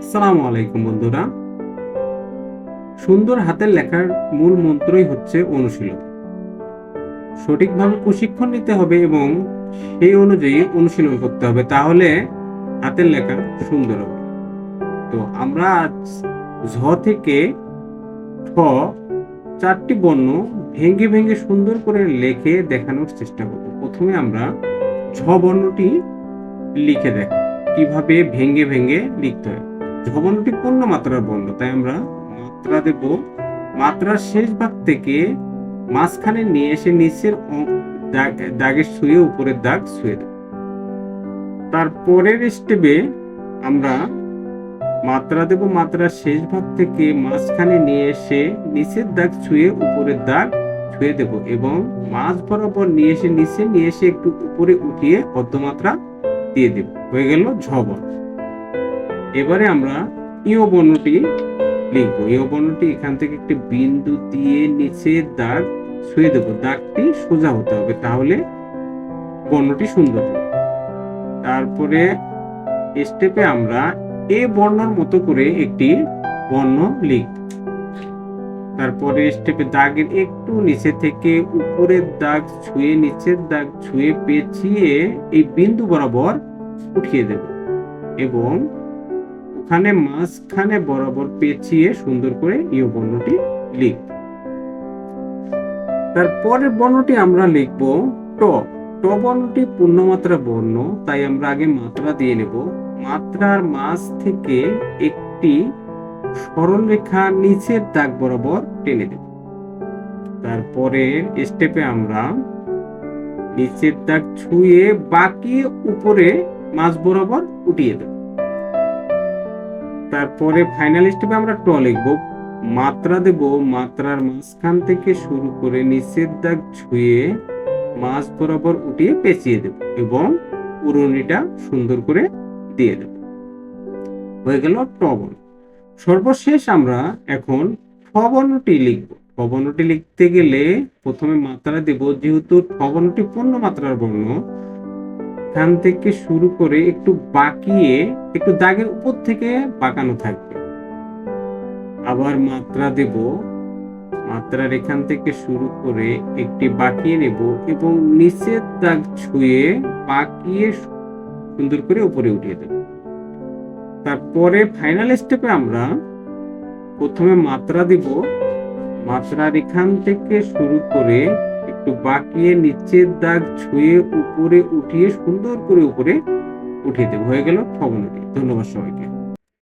আসসালামু আলাইকুম বন্ধুরা। সুন্দর হাতের লেখার মূল মন্ত্রই হচ্ছে অনুশীলন। সঠিকভাবে প্রশিক্ষণ নিতে হবে এবং সেই অনুযায়ী অনুশীলন করতে হবে, তাহলে হাতের লেখা সুন্দর হবে। তো আমরা আজ ঝ থেকে ঠ চারটি বর্ণ ভেঙ্গে ভেঙ্গে সুন্দর করে লেখে দেখানোর চেষ্টা করব। প্রথমে আমরা ঝ বর্ণটি লিখে দেখ, কীভাবে ভেঙ্গে ভেঙ্গে লিখতে হয়। ঝবনটি পূর্ণ মাত্রার বর্ণ, তাই আমরা মাত্রা দেব। মাত্রার শেষ ভাগ থেকে মাঝখানে নিয়ে এসে নিচের দাগের শুয়ে উপরের দাগ শুয়ে দেব। তারপরের স্টেপে আমরা মাত্রা দেব। মাত্রার শেষ ভাগ থেকে মাঝখানে নিয়ে এসে নিচের দাগ ছুঁয়ে উপরের দাগ ছুঁয়ে দেব এবং মাঝ বরাবর নিয়ে এসে নিচে নিয়ে এসে একটু উপরে উঠিয়ে অর্ধমাত্রা দিয়ে দেব। হয়ে গেল ঝবন এবারে আমরা ইয় বর্ণটি লিখব। ইয় বর্ণটি এখান থেকে একটি বিন্দু দিয়ে নিচে দাগ শুয়ে দেব। দাগটি সোজা হতে হবে, তাহলে বর্ণটি সুন্দর হবে। তারপরে স্টেপে আমরা এ বর্ণর মতো করে একটি বর্ণ লিখব। তারপরে স্টেপে দাগের একটু নিচে থেকে উপরের দাগ ছুঁয়ে, নিচের দাগ ছুঁয়ে পেঁচিয়ে এই বিন্দু বরাবর উঠিয়ে দেব এবং ওখানে মাঝখানে বরাবর পেঁচিয়ে সুন্দর করে ইয় বর্ণটি লিখব তারপরের বর্ণটি আমরা লিখব ট। ট বর্ণটি পূর্ণমাত্রা বর্ণ, তাই আমরা আগে মাত্রা দিয়ে নেব। মাত্রার মাঝ থেকে একটি সরল রেখা নিচের দাগ বরাবর টেনে দেব তারপরে স্টেপে আমরা নিচের দাগ ছুঁয়ে বাকি উপরে মাঝ বরাবর উঠিয়ে দেব। তারপরে ফাইনাল স্টেপে আমরা ট লিখব। মাত্রা দেব, মাত্রার মাঝখান থেকে শুরু করে নিচের দাগ ছুঁয়ে মাঝ বরাবর উঠিয়ে পেঁচিয়ে দেব এবং উড়নিটা সুন্দর করে দিয়ে দেব। হয়ে গেল ট বর্ণ। সর্বশেষ আমরা এখন বর্ণটি লিখব। বর্ণটি লিখতে গেলে প্রথমে মাত্রা দেব, যেহেতু বর্ণটি পূর্ণ মাত্রার বর্ণ এখান থেকে শুরু করে একটু বাঁকিয়ে, একটু দাগের উপর থেকে বাঁকানো থাকবে। আবার মাত্রা দেব। মাত্রার এখান থেকে শুরু করে একটি বাঁকিয়ে নেব এবং নিচের দাগ ছুঁয়ে বাঁকিয়ে সুন্দর করে উপরে উঠিয়ে দেব। তারপরে ফাইনাল স্টেপে আমরা প্রথমে মাত্রা দিব। মাত্রার এখান থেকে শুরু করে একটু বাঁকিয়ে নিচের দাগ ছুঁয়ে উপরে উঠিয়ে সুন্দর করে উপরে উঠিয়ে দেব। হয়ে গেল ঠবনটি ধন্যবাদ সবাইকে।